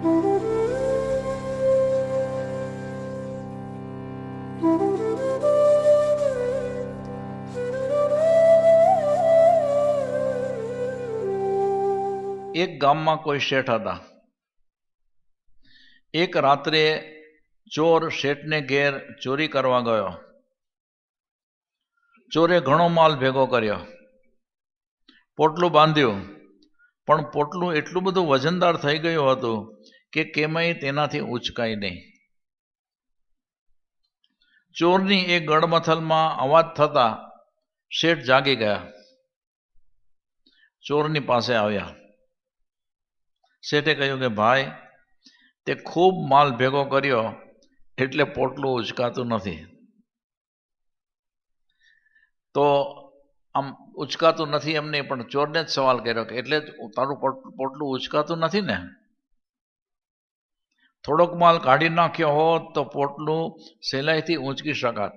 એક ગામમાં કોઈ શેઠ હતા. એક રાત્રે ચોર શેઠને ઘેર ચોરી કરવા ગયો. ચોરે ઘણો માલ ભેગો કર્યો. પોટલું બાંધ્યું. પણ પોટલું એટલું બધું વજનદાર થઈ ગયું હતું કે કેમય તેનાથી ઉચકાય નહીં. ચોરની એ ગડમથલમાં અવાજ થતા શેઠ જાગી ગયા. ચોરની પાસે આવ્યા. શેઠે કહ્યું કે, ભાઈ, તે ખૂબ માલ ભેગો કર્યો એટલે પોટલું ઉચકાતું નથી. તો આમ ઉચકાતું નથી એમને પણ ચોરને જ સવાલ કર્યો કે એટલે તારું પોટલું ઉચકાતું નથી ને? થોડોક માલ કાઢી નાખ્યો હોત તો પોટલું સહેલાઈથી ઊંચકી શકાત.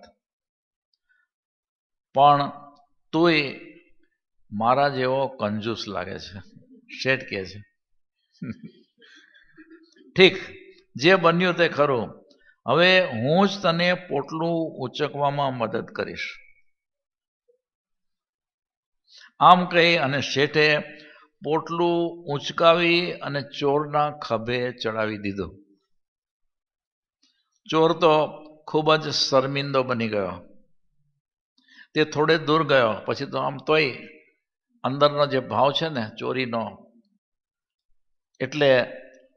પણ તુંય મારા જેવો કંજૂસ લાગે છે. શેઠ કહે છે. ઠીક, જે બન્યું તે ખરું. હવે હું જ તને પોટલું ઉચકવામાં મદદ કરીશ. આમ કહી અને શેઠે પોટલું ઉંચકાવી અને ચોરના ખભે ચડાવી દીધું. ચોર તો ખૂબ જ શર્મિંદો બની ગયો. તે થોડે દૂર ગયો, પછી તો આમ તોય અંદરનો જે ભાવ છે ને ચોરીનો, એટલે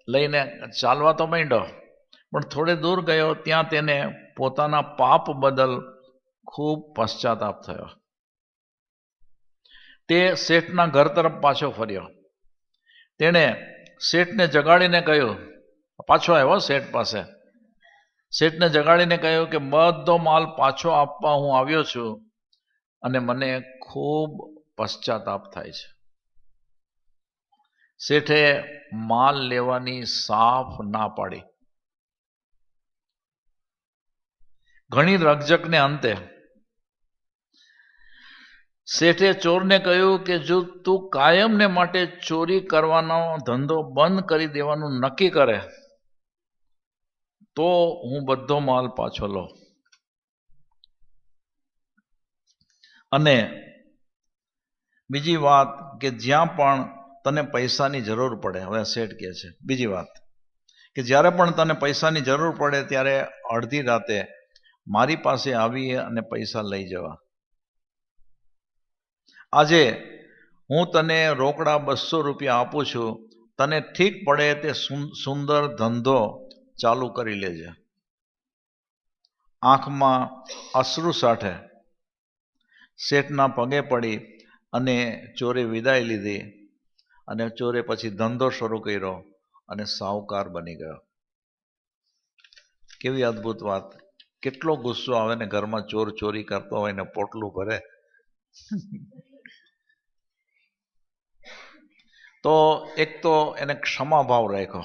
લઈને ચાલવા તો માંડ્યો, પણ થોડે દૂર ગયો ત્યાં તેને પોતાના પાપ બદલ ખૂબ પશ્ચાતાપ થયો. તે શેઠના ઘર તરફ પાછો ફર્યો. તેણે શેઠને જગાડીને કહ્યું, પાછો આવ્યો શેઠ પાસે. શેઠને જગાડીને કહ્યું કે, બધો માલ પાછો આપવા હું આવ્યો છું અને મને ખૂબ પશ્ચાતાપ થાય છે. શેઠે માલ લેવાની સાફ ના પાડી. ઘણી રકજકને અંતે શેઠે ચોરને કહ્યું કે જો તું કાયમને માટે ચોરી કરવાનો ધંધો બંધ કરી દેવાનું નક્કી કરે, તો હું બધો માલ પાછો લઉં. અને બીજી વાત કે જ્યાં પણ તને પૈસાની જરૂર પડે, હવે શેઠ કહે છે, બીજી વાત કે જ્યારે પણ તને પૈસાની જરૂર પડે ત્યારે અડધી રાતે મારી પાસે આવી અને પૈસા લઈ જવા. આજે હું તને રોકડા બસો રૂપિયા આપું છું, તને ઠીક પડે તે સુંદર ધંધો ચાલુ કરી લેજે. આંખમાં અશ્રુ સાઠે. શેઠના પગે પડી અને ચોરે વિદાય લીધી અને ચોરે પછી ધંધો શરૂ કર્યો અને સાહુકાર બની ગયો. કેવી અદ્ભુત વાત. કેટલો ગુસ્સો આવે ને ઘરમાં ચોર ચોરી કરતો હોય ને પોટલું ભરે. તો એક તો એને ક્ષમા ભાવ રાખ્યો.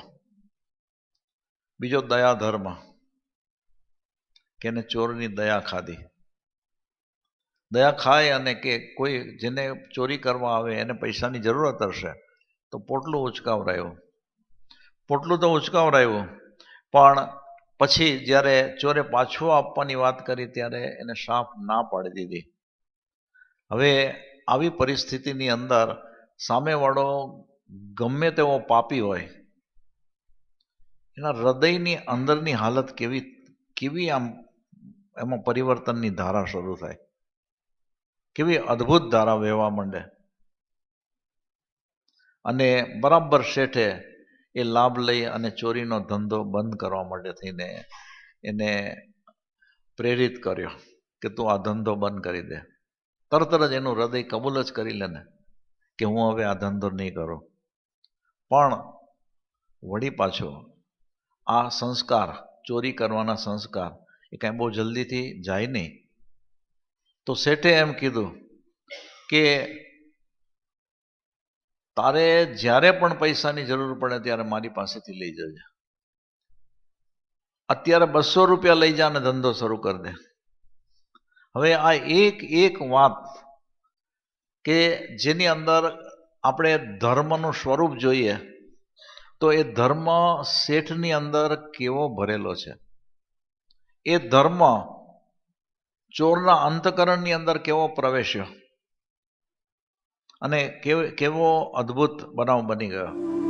બીજો દયા ધર્મ કે એને ચોરની દયા ખાધી. દયા ખાય અને કે કોઈ જેને ચોરી કરવા આવે એને પૈસાની જરૂરત હશે, તો પોટલું ઉચકાવરાયું. પોટલું તો ઉચકાવરાયું, પણ પછી જ્યારે ચોરે પાછું આપવાની વાત કરી ત્યારે એને સાફ ના પાડી દીધી. હવે આવી પરિસ્થિતિની અંદર સામેવાળો ગમે તેવો પાપી હોય, એના હૃદયની અંદરની હાલત કેવી કેવી આમ એમાં પરિવર્તનની ધારા શરૂ થાય. કેવી અદ્ભુત ધારા વહેવા માંડે. અને બરાબર શેઠે એ લાભ લઈ અને ચોરીનો ધંધો બંધ કરવા માટે થઈને એને પ્રેરિત કર્યો કે તું આ ધંધો બંધ કરી દે. તરત જ એનું હૃદય કબૂલ જ કરી લે ને કે હું હવે આ ધંધો નહીં કરું. પણ વળી પાછો આ સંસ્કાર, ચોરી કરવાના સંસ્કાર એ કાંઈ બહુ જલ્દીથી જાય નહીં. તો શેઠે એમ કીધું કે તારે જ્યારે પણ પૈસાની જરૂર પડે ત્યારે મારી પાસેથી લઈ જજે. અત્યારે બસો રૂપિયા લઈ જા અને ધંધો શરૂ કરી દે. હવે આ એક એક વાત કે જેની અંદર આપણે ધર્મનું સ્વરૂપ જોઈએ, તો એ ધર્મ શેઠની અંદર કેવો ભરેલો છે? એ ધર્મ ચોરના અંતકરણની અંદર કેવો પ્રવેશ્યો? અને કેવો અદ્ભુત બનાવ બની ગયો?